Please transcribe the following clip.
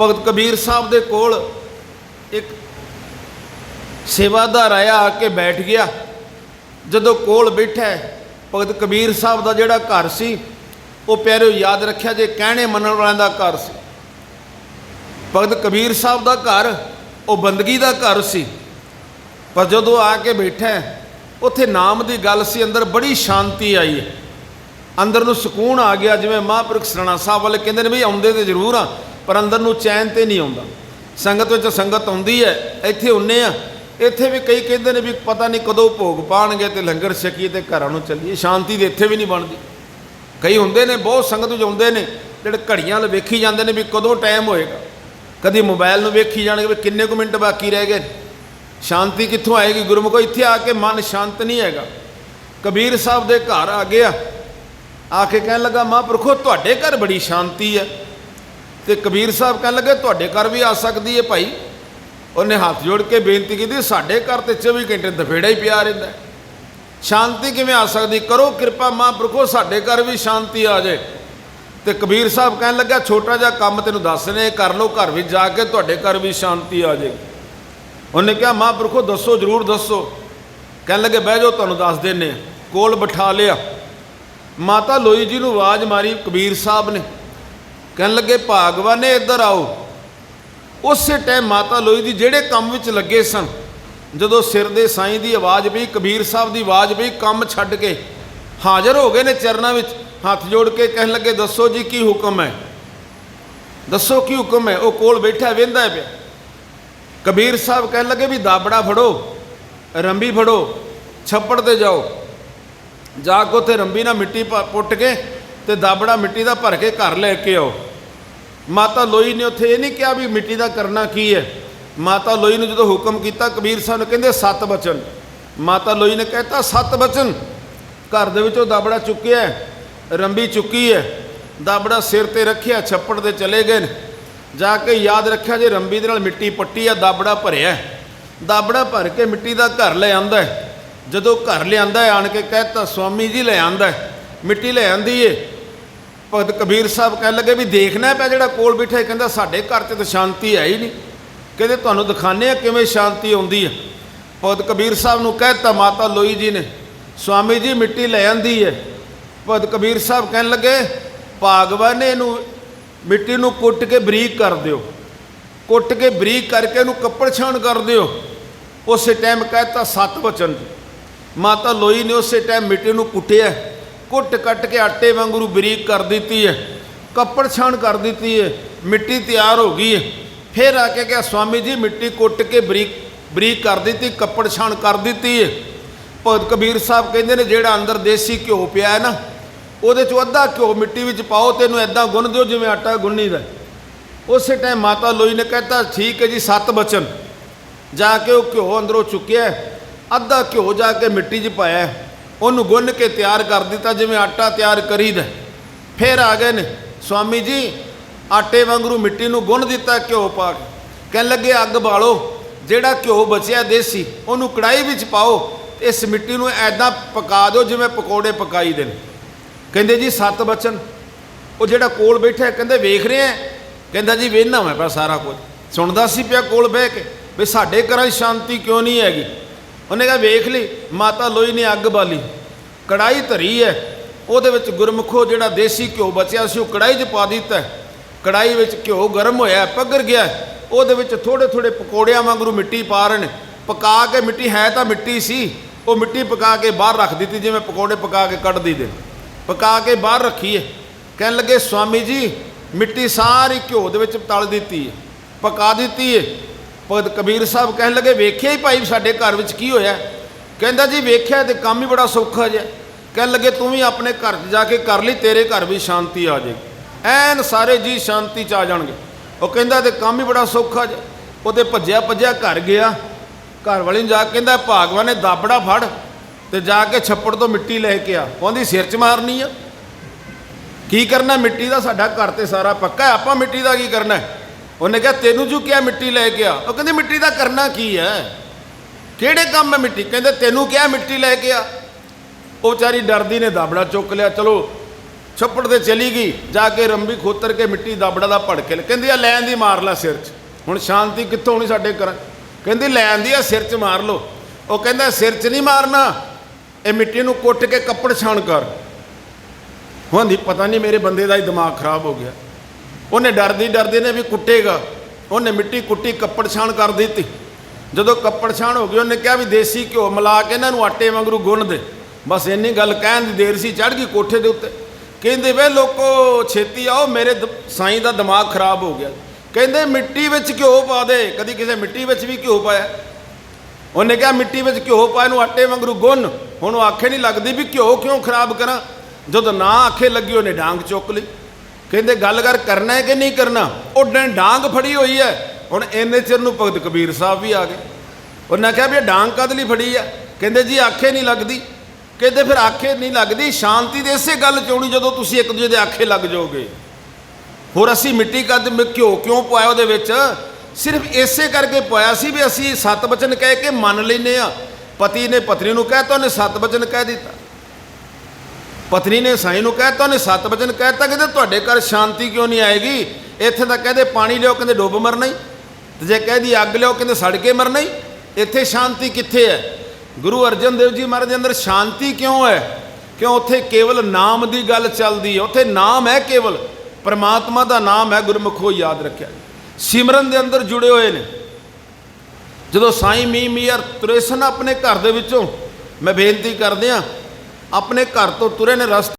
ਭਗਤ ਕਬੀਰ ਸਾਹਿਬ ਦੇ ਕੋਲ ਇੱਕ ਸੇਵਾਦਾਰ ਆਇਆ ਆ ਕੇ ਬੈਠ ਗਿਆ। ਜਦੋਂ ਕੋਲ ਬੈਠਾ ਭਗਤ ਕਬੀਰ ਸਾਹਿਬ ਦਾ ਜਿਹੜਾ ਘਰ ਸੀ, ਉਹ ਪਿਆਰਿਓ ਯਾਦ ਰੱਖਿਆ ਜੇ, ਕਹਿਣੇ ਮੰਨਣ ਵਾਲਿਆਂ ਦਾ ਘਰ ਸੀ। ਭਗਤ ਕਬੀਰ ਸਾਹਿਬ ਦਾ ਘਰ, ਉਹ ਬੰਦਗੀ ਦਾ ਘਰ ਸੀ। ਪਰ ਜਦੋਂ ਆ ਕੇ ਬੈਠਾ ਉੱਥੇ ਨਾਮ ਦੀ ਗੱਲ ਸੀ, ਅੰਦਰ ਬੜੀ ਸ਼ਾਂਤੀ ਆਈ ਹੈ। ਅੰਦਰ ਨੂੰ ਸਕੂਨ ਆ ਗਿਆ, ਜਿਵੇਂ ਮਹਾਂਪੁਰਖ ਸਰਣਾ ਸਾਹਿਬ ਵਾਲੇ ਕਹਿੰਦੇ ਨੇ ਵੀ ਆਉਂਦੇ ਤੇ ਜ਼ਰੂਰ ਆ। ਪਰ ਅੰਦਰ ਨੂੰ ਚੈਨ ਤੇ ਨਹੀਂ ਆਉਂਦਾ। ਸੰਗਤ ਵਿੱਚ ਸੰਗਤ ਆਉਂਦੀ ਹੈ, ਇੱਥੇ ਹੁੰਨੇ ਆ। ਇੱਥੇ ਵੀ ਕਈ ਕਹਿੰਦੇ ਨੇ ਵੀ ਪਤਾ ਨਹੀਂ ਕਦੋਂ ਭੋਗ ਪਾਣਗੇ ਤੇ ਲੰਗਰ ਛਕੀਏ ਤੇ ਘਰਾਂ ਨੂੰ ਚੱਲੀਏ। ਸ਼ਾਂਤੀ ਦੇ ਇੱਥੇ ਵੀ ਨਹੀਂ ਬਣਦੀ। ਕਈ ਹੁੰਦੇ ਨੇ, ਬਹੁਤ ਸੰਗਤ ਵਿੱਚ ਆਉਂਦੇ ਨੇ, ਜਿਹੜੇ ਘੜੀਆਂ ਨਾਲ ਵੇਖੀ ਜਾਂਦੇ ਨੇ ਵੀ ਕਦੋਂ ਟਾਈਮ ਹੋਏਗਾ। ਕਦੀ ਮੋਬਾਈਲ ਨੂੰ ਵੇਖੀ ਜਾਣਗੇ ਵੀ ਕਿੰਨੇ ਕੁ ਮਿੰਟ ਬਾਕੀ ਰਹਿ ਗਏ। ਸ਼ਾਂਤੀ ਕਿੱਥੋਂ ਆਏਗੀ? ਗੁਰਮੁਖੋ, ਇੱਥੇ ਆ ਕੇ ਮਨ ਸ਼ਾਂਤ ਨਹੀਂ ਹੈਗਾ। ਕਬੀਰ ਸਾਹਿਬ ਦੇ ਘਰ ਆ ਗਿਆ। ਆ ਕੇ ਕਹਿਣ ਲੱਗਾ, ਮਹਾਂਪੁਰਖੋ, ਤੁਹਾਡੇ ਘਰ ਬੜੀ ਸ਼ਾਂਤੀ ਹੈ। ਤੇ ਕਬੀਰ ਸਾਹਿਬ ਕਹਿਣ ਲੱਗੇ, ਤੁਹਾਡੇ ਘਰ ਵੀ ਆ ਸਕਦੀ ਹੈ ਭਾਈ। ਉਹਨੇ ਹੱਥ ਜੋੜ ਕੇ ਬੇਨਤੀ ਕੀਤੀ, ਸਾਡੇ ਘਰ ਤੇ 24 ਘੰਟੇ ਦਫੇੜਾ ਹੀ ਪਿਆ ਰਹਿੰਦਾ ਸ਼ਾਂਤੀ ਕਿਵੇਂ ਆ ਸਕਦੀ? ਕਰੋ ਕਿਰਪਾ ਮਹਾਂਪੁਰਖੋ, ਸਾਡੇ ਘਰ ਵੀ ਸ਼ਾਂਤੀ ਆ ਜਾਏ ਤੇ ਕਬੀਰ ਸਾਹਿਬ ਕਹਿਣ ਲੱਗਾ, ਛੋਟਾ ਜਿਹਾ ਕੰਮ ਤੈਨੂੰ ਦੱਸ ਦੱਸਨੇ ਕਰ ਲਓ, ਘਰ ਵਿੱਚ ਜਾ ਕੇ ਤੁਹਾਡੇ ਘਰ ਵੀ ਸ਼ਾਂਤੀ ਆ ਜਾਏਗੀ ਉਹਨੇ ਕਿਹਾ, ਮਹਾਂਪੁਰਖੋ, ਦੱਸੋ, ਜਰੂਰ ਦੱਸੋ। ਕਹਿਣ ਲੱਗੇ, ਬਹਿ ਜਾਓ, ਤੁਹਾਨੂੰ ਦੱਸ ਦਿੰਨੇ ਕੋਲ ਬਿਠਾ ਲਿਆ। ਮਾਤਾ ਲੋਈ ਜੀ ਨੂੰ ਆਵਾਜ਼ ਮਾਰੀ, ਕਬੀਰ ਸਾਹਿਬ ਨੇ। ਕਹਿਣ ਲੱਗੇ, ਭਾਗਵਾਨੇ, ਇੱਧਰ ਆਓ। ਉਸੇ ਟਾਈਮ ਮਾਤਾ ਲੋਈ ਦੀ ਜਿਹੜੇ ਕੰਮ ਵਿੱਚ ਲੱਗੇ ਸਨ, ਜਦੋਂ ਸਿਰ ਦੇ ਸਾਈਂ ਦੀ ਆਵਾਜ਼ ਪਈ, ਕਬੀਰ ਸਾਹਿਬ ਦੀ ਆਵਾਜ਼ ਪਈ, ਕੰਮ ਛੱਡ ਕੇ ਹਾਜ਼ਰ ਹੋ ਗਏ ਨੇ ਚਰਨਾਂ ਵਿੱਚ, ਹੱਥ ਜੋੜ ਕੇ ਕਹਿਣ ਲੱਗੇ, ਦੱਸੋ ਜੀ, ਕੀ ਹੁਕਮ ਹੈ? ਦੱਸੋ ਕੀ ਹੁਕਮ ਹੈ? ਉਹ ਕੋਲ ਬੈਠਾ ਵੇਂਦਾ ਪਿਆ। ਕਬੀਰ ਸਾਹਿਬ ਕਹਿਣ ਲੱਗੇ ਵੀ, ਦਾਬੜਾ ਫੜੋ, ਰੰਬੀ ਫੜੋ, ਛੱਪੜ ਤੇ ਜਾਓ। ਜਾ ਕੇ ਉੱਥੇ ਰੰਬੀ ਨਾਲ ਮਿੱਟੀ ਪ- ਪੁੱਟ ਕੇ ਤੇ ਦਾਬੜਾ ਮਿੱਟੀ ਦਾ ਭਰ ਕੇ ਘਰ ਲੈ ਕੇ ਆਓ। ਮਾਤਾ ਲੋਈ ਨੇ ਉੱਥੇ ਇਹ ਨਹੀਂ ਕਿਹਾ ਵੀ ਮਿੱਟੀ ਦਾ ਕਰਨਾ ਕੀ ਹੈ। ਮਾਤਾ ਲੋਈ ਨੂੰ ਜਦੋਂ ਹੁਕਮ ਕੀਤਾ, ਕਬੀਰ ਸਾਹਿਬ ਨੇ ਕਹਿੰਦੇ, ਸੱਤ ਬਚਨ। ਮਾਤਾ ਲੋਈ ਨੇ ਕਹਿਤਾ, ਸੱਤ ਬਚਨ। ਘਰ ਦੇ ਵਿੱਚੋਂ ਦਾਬੜਾ ਚੁੱਕਿਆ ਰੰਬੀ ਚੁੱਕੀ ਹੈ। ਦਾਬੜਾ ਸਿਰ ਤੇ ਰੱਖਿਆ, ਛੱਪੜ ਤੇ ਚਲੇ ਗਏ ਨੇ। ਜਾ ਕੇ ਯਾਦ ਰੱਖਿਆ ਜੇ ਰੰਬੀ ਦੇ ਨਾਲ ਮਿੱਟੀ ਪੱਟੀ ਆ, ਦਾਬੜਾ ਭਰਿਆ ਦਾਬੜਾ ਭਰ ਕੇ ਮਿੱਟੀ ਦਾ ਘਰ ਲੈ ਆਂਦਾ ਜਦੋਂ ਘਰ ਲਿਆਂਦਾ ਆਣ ਕੇ ਕਹਿਤਾ, ਸਵਾਮੀ ਜੀ ਲੈ ਆਂਦਾ ਮਿੱਟੀ ਲੈ ਆਂਦੀ ਏ। ਭਗਤ ਕਬੀਰ ਸਾਹਿਬ ਕਹਿਣ ਲੱਗੇ ਵੀ ਦੇਖਣਾ ਪਿਆ ਜਿਹੜਾ ਕੋਲ ਬੈਠਾ ਹੈ, ਕਹਿੰਦਾ ਸਾਡੇ ਘਰ 'ਚ ਤਾਂ ਸ਼ਾਂਤੀ ਹੈ ਹੀ ਨਹੀਂ। ਕਹਿੰਦੇ ਤੁਹਾਨੂੰ ਦਿਖਾਣੇ ਆ ਕਿਵੇਂ ਸ਼ਾਂਤੀ ਆਉਂਦੀ ਹੈ। ਭਗਤ ਕਬੀਰ ਸਾਹਿਬ ਨੂੰ ਕਹਿਤਾ ਮਾਤਾ ਲੋਈ ਜੀ ਨੇ ਸਵਾਮੀ ਜੀ ਮਿੱਟੀ ਲੈ ਆਂਦੀ ਹੈ। ਭਗਤ ਕਬੀਰ ਸਾਹਿਬ ਕਹਿਣ ਲੱਗੇ ਭਾਗਵਾਨ ਨੇ ਇਹਨੂੰ ਮਿੱਟੀ ਨੂੰ ਕੁੱਟ ਕੇ ਬਰੀਕ ਕਰ ਦਿਓ। ਕੁੱਟ ਕੇ ਬਰੀਕ ਕਰਕੇ ਇਹਨੂੰ ਕੱਪੜ ਛਾਣ ਕਰ ਦਿਓ। ਉਸੇ ਟਾਈਮ ਕਹਿਤਾ ਸੱਤ ਵਚਨ ਮਾਤਾ ਲੋਈ ਨੇ ਉਸੇ ਟਾਈਮ ਮਿੱਟੀ ਨੂੰ ਕੁੱਟਿਆ। ਕੁੱਟ ਕੱਟ ਕੇ ਆਟੇ ਵਾਂਗੂ ਬਰੀਕ ਕਰ ਦਿੱਤੀ ਹੈ, ਕੱਪੜ ਛਾਣ ਕਰ ਦਿੱਤੀ ਹੈ, ਮਿੱਟੀ ਤਿਆਰ ਹੋ ਗਈ ਹੈ। ਫਿਰ ਆ ਕੇ ਕਿਹਾ, ਸਵਾਮੀ ਜੀ, ਮਿੱਟੀ ਕੁੱਟ ਕੇ ਬਰੀਕ ਬਰੀਕ ਕਰ ਦਿੱਤੀ, ਕੱਪੜ ਛਾਣ ਕਰ ਦਿੱਤੀ ਹੈ। ਭਗਤ ਕਬੀਰ ਸਾਹਿਬ ਕਹਿੰਦੇ ਨੇ, ਜਿਹੜਾ ਅੰਦਰ ਦੇਸੀ ਘਿਓ ਪਿਆ ਹੈ ਨਾ, ਉਹਦੇ ਚੋਂ ਅੱਧਾ ਘਿਓ ਮਿੱਟੀ ਵਿੱਚ ਪਾਓ ਤੇ ਇਹਨੂੰ ਐਦਾਂ ਗੁੰਨ ਦਿਓ ਜਿਵੇਂ ਆਟਾ ਗੁੰਨੀਦਾ ਉਸੇ ਟਾਈਮ ਮਾਤਾ ਲੋਈ ਨੇ ਕਹਿਤਾ, ਠੀਕ ਹੈ ਜੀ, ਸੱਤ ਬਚਨ। ਜਾ ਕੇ ਉਹ ਘਿਓ ਅੰਦਰੋਂ ਚੁੱਕਿਆ ਅੱਧਾ ਘਿਓ ਜਾ ਕੇ ਮਿੱਟੀ 'ਚ ਪਾਇਆ ਉਹਨੂੰ ਗੁੰਨ ਕੇ ਤਿਆਰ ਕਰ ਦਿੱਤਾ, ਜਿਵੇਂ ਆਟਾ ਤਿਆਰ ਕਰੀਦਾ ਫਿਰ ਆ ਗਏ ਨੇ, ਸਵਾਮੀ ਜੀ, ਆਟੇ ਵਾਂਗਰੂ ਮਿੱਟੀ ਨੂੰ ਗੁੰਨ ਦਿੱਤਾ, ਘਿਓ ਪਾ ਕੇ। ਕਹਿਣ ਲੱਗੇ, ਅੱਗ ਬਾਲੋ, ਜਿਹੜਾ ਘਿਓ ਬਚਿਆ ਦੇਸੀ, ਉਹਨੂੰ ਕੜਾਈ ਵਿੱਚ ਪਾਓ, ਇਸ ਮਿੱਟੀ ਨੂੰ ਐਦਾਂ ਪਕਾ ਦਿਓ, ਜਿਵੇਂ ਪਕੌੜੇ ਪਕਾਈ ਦੇ ਨੇ। ਕਹਿੰਦੇ, ਜੀ, ਸੱਤ ਬਚਨ। ਉਹ ਜਿਹੜਾ ਕੋਲ ਬੈਠਾ ਕਹਿੰਦੇ, ਵੇਖ ਰਿਹਾ ਕਹਿੰਦਾ, ਜੀ ਵੇਖਣਾ ਮੈਂ ਪਿਆ ਸਾਰਾ ਕੁਝ। ਸੁਣਦਾ ਸੀ ਪਿਆ ਕੋਲ ਬਹਿ ਕੇ, ਵੀ ਸਾਡੇ ਘਰਾਂ 'ਚ ਸ਼ਾਂਤੀ ਕਿਉਂ ਨਹੀਂ ਹੈਗੀ? ਉਹਨੇ ਕਿਹਾ, ਵੇਖ ਲਈ, ਮਾਤਾ ਲੋਈ ਨੇ ਅੱਗ ਬਾਲੀ ਕੜਾਈ ਧਰੀ ਹੈ ਉਹਦੇ ਵਿੱਚ ਗੁਰਮੁਖੋ ਜਿਹੜਾ ਦੇਸੀ ਘਿਓ ਬਚਿਆ ਸੀ, ਉਹ ਕੜਾਈ 'ਚ ਪਾ ਦਿੱਤਾ ਹੈ। ਕੜਾਈ ਵਿੱਚ ਘਿਓ ਗਰਮ ਹੋਇਆ ਪੱਗਰ ਗਿਆ ਉਹਦੇ ਵਿੱਚ ਥੋੜੇ ਥੋੜੇ ਪਕੌੜਿਆਂ ਵਾਂਗਰੂ ਮਿੱਟੀ ਪਾ ਰਹੇ ਨੇ। ਪਕਾ ਕੇ ਮਿੱਟੀ, ਹੈ ਤਾਂ ਮਿੱਟੀ ਸੀ, ਉਹ ਮਿੱਟੀ ਪਕਾ ਕੇ ਬਾਹਰ ਰੱਖ ਦਿੱਤੀ, ਜਿਵੇਂ ਪਕੌੜੇ ਪਕਾ ਕੇ ਕੱਢ ਦਈਦੇ ਪਕਾ ਕੇ ਬਾਹਰ ਰੱਖੀਏ ਕਹਿਣ ਲੱਗੇ, ਸਵਾਮੀ ਜੀ, ਮਿੱਟੀ ਸਾਰੀ ਘਿਓ ਦੇ ਵਿੱਚ ਤਲ ਦਿੱਤੀ ਹੈ ਪਕਾ ਦਿੱਤੀ ਹੈ ਭਗਤ ਕਬੀਰ ਸਾਹਿਬ ਕਹਿਣ ਲੱਗੇ, ਵੇਖਿਆ ਹੀ ਭਾਈ ਸਾਡੇ ਘਰ ਵਿੱਚ ਕੀ ਹੋਇਆ? ਕਹਿੰਦਾ, ਜੀ, ਵੇਖਿਆ ਤੇ ਕੰਮ ਹੀ ਬੜਾ ਸੌਖਾ ਜਿਹਾ। ਕਹਿਣ ਲੱਗੇ, ਤੂੰ ਵੀ ਆਪਣੇ ਘਰ 'ਚ ਜਾ ਕੇ ਕਰ ਲਈ, ਤੇਰੇ ਘਰ ਵੀ ਸ਼ਾਂਤੀ ਆ ਜਾਏਗੀ ਐਨ ਸਾਰੇ ਜੀ ਸ਼ਾਂਤੀ 'ਚ ਆ ਜਾਣਗੇ। ਉਹ ਕਹਿੰਦਾ, ਤੇ ਕੰਮ ਹੀ ਬੜਾ ਸੌਖਾ ਜਿਹਾ। ਉਹਦੇ ਭੱਜਿਆ ਭੱਜਿਆ ਘਰ ਗਿਆ। ਘਰ ਵਾਲੇ ਨੂੰ ਜਾ ਕੇ ਕਹਿੰਦਾ, ਭਾਗਵਾਨ ਨੇ ਦਾਬੜਾ ਫੜ ਤੇ ਜਾ ਕੇ ਛੱਪੜ ਤੋਂ ਮਿੱਟੀ ਲੈ ਕੇ ਆ। ਉਹਦੀ ਸਿਰ 'ਚ ਮਾਰਨੀ ਆ। ਕੀ ਕਰਨਾ? ਮਿੱਟੀ ਦਾ ਸਾਡਾ ਘਰ ਤੇ ਸਾਰਾ ਪੱਕਾ ਆਪਾਂ ਮਿੱਟੀ ਦਾ ਕੀ ਕਰਨਾ ਹੈ? ਉਹਨੇ ਕਿਹਾ, ਤੈਨੂੰ ਜੂ ਕਿਹਾ ਮਿੱਟੀ ਲੈ ਕੇ ਆ? ਉਹ ਕਹਿੰਦੇ, ਮਿੱਟੀ ਦਾ ਕਰਨਾ ਕੀ ਹੈ? ਕਿਹੜੇ ਕੰਮ ਹੈ ਮਿੱਟੀ? ਕਹਿੰਦੇ, ਤੈਨੂੰ ਕਿਹਾ ਮਿੱਟੀ ਲੈ ਕੇ ਆ। ਉਹ ਵਿਚਾਰੀ ਡਰਦੀ ਨੇ, ਦਾਬੜਾ ਚੁੱਕ ਲਿਆ, ਚਲੋ, ਛੱਪੜ ਤੇ ਚਲੀ ਗਈ, ਜਾ ਕੇ ਰੰਬੀ ਖੋਤਰ ਕੇ ਮਿੱਟੀ ਦਾਬੜਾ ਦਾ ਭੜਕੇ ਕਹਿੰਦੀ, ਆ ਲੈਣ ਦੀ ਮਾਰ ਲੈ ਸਿਰ 'ਚ। ਹੁਣ ਸ਼ਾਂਤੀ ਕਿੱਥੋਂ ਹੋਣੀ ਸਾਡੇ ਘਰ? ਕਹਿੰਦੀ, ਲੈਣ ਦੀ ਆ, ਸਿਰ 'ਚ ਮਾਰ ਲੋ ਉਹ ਕਹਿੰਦਾ, ਸਿਰ 'ਚ ਨਹੀਂ ਮਾਰਨਾ, ਇਹ ਮਿੱਟੀ ਨੂੰ ਕੁੱਟ ਕੇ ਕੱਪੜ ਛਾਣ ਕਰ। ਹੁੰਦੀ ਪਤਾ ਨਹੀਂ ਮੇਰੇ ਬੰਦੇ ਦਾ ਹੀ ਦਿਮਾਗ ਖਰਾਬ ਹੋ ਗਿਆ। ਉਹਨੇ ਡਰਦੀ ਡਰਦੀ ਨੇ ਵੀ ਕੁੱਟੇਗਾ। ਉਹਨੇ ਮਿੱਟੀ ਕੁੱਟੀ, ਕੱਪੜ ਛਾਣ ਕਰ ਦਿੱਤੀ। ਜਦੋਂ ਕੱਪੜ ਛਾਣ ਹੋ ਗਈ, ਉਹਨੇ ਕਿਹਾ ਵੀ ਦੇਸੀ ਘਿਓ ਮਿਲਾ ਕੇ ਇਹਨਾਂ ਨੂੰ ਆਟੇ ਵਾਂਗਰੂ ਗੁੰਨ ਦੇ। ਬਸ ਇੰਨੀ ਗੱਲ ਕਹਿਣ ਦੀ ਦੇਰ ਸੀ ਚੜ ਗਈ ਕੋਠੇ ਦੇ ਉੱਤੇ। ਕਹਿੰਦੇ, ਵੇ ਲੋਕੋ, ਛੇਤੀ ਆਓ, ਮੇਰੇ ਦ- ਸਾਈਂ ਦਾ ਦਿਮਾਗ ਖਰਾਬ ਹੋ ਗਿਆ। ਕਹਿੰਦੇ, ਮਿੱਟੀ ਵਿੱਚ ਘਿਓ ਪਾ ਦੇ। ਕਦੀ ਕਿਸੇ ਮਿੱਟੀ ਵਿੱਚ ਵੀ ਘਿਓ ਪਾਇਆ। ਉਹਨੇ ਕਿਹਾ, ਮਿੱਟੀ ਵਿੱਚ ਘਿਓ ਪਾ, ਇਹਨੂੰ ਆਟੇ ਵਾਂਗਰੂ ਗੁੰਨ। ਹੁਣ ਉਹ ਆਖੇ ਨਹੀਂ ਲੱਗਦੀ ਵੀ ਘਿਓ ਕਿਉਂ ਖਰਾਬ ਕਰਾਂ। ਜਦੋਂ ਨਾ ਆਖੇ ਲੱਗੀ, ਉਹਨੇ ਡਾਂਗ ਚੁੱਕ ਲਈ। ਕਹਿੰਦੇ ਗੱਲ ਕਰ, ਕਰਨਾ ਹੈ ਕਿ ਨਹੀਂ ਕਰਨਾ? ਉਹ ਡਾਂਗ ਫੜੀ ਹੋਈ ਹੈ। ਹੁਣ ਇੰਨੇ ਚਿਰ ਨੂੰ ਭਗਤ ਕਬੀਰ ਸਾਹਿਬ ਵੀ ਆ ਗਏ। ਉਹਨਾਂ ਕਿਹਾ ਵੀ ਇਹ ਡਾਂਗ ਕਦ ਲਈ ਫੜੀ ਹੈ ਕਹਿੰਦੇ ਜੀ ਆਖੇ ਨਹੀਂ ਲੱਗਦੀ। ਕਹਿੰਦੇ ਫਿਰ ਆਖੇ ਨਹੀਂ ਲੱਗਦੀ। ਸ਼ਾਂਤੀ ਦੇ ਇਸੇ ਗੱਲ ਚੋਣੀ ਜਦੋਂ ਤੁਸੀਂ ਇੱਕ ਦੂਜੇ ਦੇ ਆਖੇ ਲੱਗ ਜਾਓਗੇ। ਹੋਰ ਅਸੀਂ ਮਿੱਟੀ ਕੱਦ ਮ- ਘਿਓ ਕਿਉਂ ਪਾਇਆ ਉਹਦੇ ਵਿੱਚ? ਸਿਰਫ ਇਸੇ ਕਰਕੇ ਪਾਇਆ ਸੀ ਵੀ ਅਸੀਂ ਸਤ ਬਚਨ ਕਹਿ ਕੇ ਮੰਨ ਲੈਨੇ ਆ ਪਤੀ ਨੇ ਪਤਨੀ ਨੂੰ ਕਹਿਤਾ ਉਹਨੇ ਸਤ ਬਚਨ ਕਹਿ ਦਿੱਤਾ। ਪਤਨੀ ਨੇ ਸਾਈ ਨੂੰ ਕਹਿਤਾ ਉਹਨੇ ਸਤ ਬਚਨ ਕਹਿਤਾ ਕਹਿੰਦੇ ਤੁਹਾਡੇ ਘਰ ਸ਼ਾਂਤੀ ਕਿਉਂ ਨਹੀਂ ਆਏਗੀ? ਇੱਥੇ ਤਾਂ ਕਹਿੰਦੇ ਪਾਣੀ ਲਿਓ ਕਹਿੰਦੇ ਡੁੱਬ ਮਰਨਾ ਹੀ ਤੇ ਜੇ ਕਹਦੀ ਅੱਗ ਲਿਓ ਕਹਿੰਦੇ ਸੜ ਕੇ ਮਰਨਾ ਹੀ ਇੱਥੇ ਸ਼ਾਂਤੀ ਕਿੱਥੇ ਹੈ? ਗੁਰੂ ਅਰਜਨ ਦੇਵ ਜੀ ਮਹਾਰਾਜ ਦੇ ਅੰਦਰ ਸ਼ਾਂਤੀ ਕਿਉਂ ਹੈ? ਕਿਉਂ ਉੱਥੇ ਕੇਵਲ ਨਾਮ ਦੀ ਗੱਲ ਚੱਲਦੀ ਹੈ? ਉੱਥੇ ਨਾਮ ਹੈ ਕੇਵਲ, ਪਰਮਾਤਮਾ ਦਾ ਨਾਮ ਹੈ ਗੁਰਮੁਖੋ ਯਾਦ ਰੱਖਿਆ। ਸਿਮਰਨ ਦੇ ਅੰਦਰ ਜੁੜੇ ਹੋਏ ਨੇ। ਜਦੋਂ ਸਾਈਂ ਮੀ ਮੀਰ ਤੁਰੇ ਸਨ ਆਪਣੇ ਘਰ ਦੇ ਵਿੱਚੋਂ, ਮੈਂ ਬੇਨਤੀ ਕਰਦੇ ਆ ਆਪਣੇ ਘਰ ਤੋਂ ਤੁਰੇ ਨੇ ਰਸਤੇ